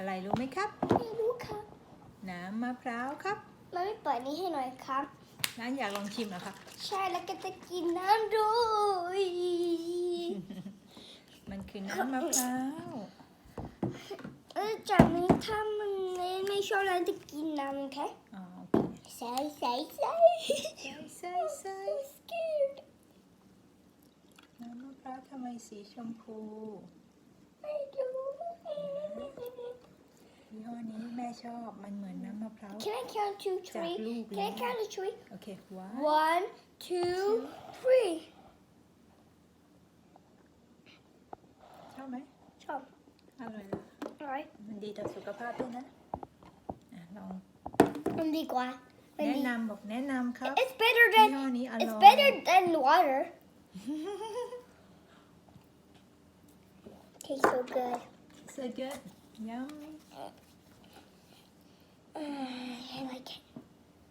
อะไรรู้ไหมครับ ไม่รู้ครับน้ำมะพร้าวครับมาไม่เปิดนี้ให้หน่อยครับน้าอยากลองชิมเหรอคะใช่แล้วก็จะกินน้ำด้วยมันคือน้ำมะพร้าวเออจากนี้ถ้ามันไม่ไม่ชอบแล้วจะกินน้ำโอเคอ๋อโอเคใส่ใส่ใส่ใส่ใส่ใส่ scared น้ำมะพร้าวทำไมสีชมพู ไม่รู้ ยี่ห้อนี้แม่ ชอบ มันเหมือนน้ำมะพร้าว Can I count two จาก three ลูก Can แล้ I ว count to three โอเคว้า one two three ชอบไหมชอบอร่อยเลยอะไรมันดีต่อสุขภาพด้วยนะอะลองมันดีกว่ามันแนะดีนำบอกแนะนำครับ It's better ยี่ than ห้อนี้อร่อย It's better than water Tastes so good so good yummy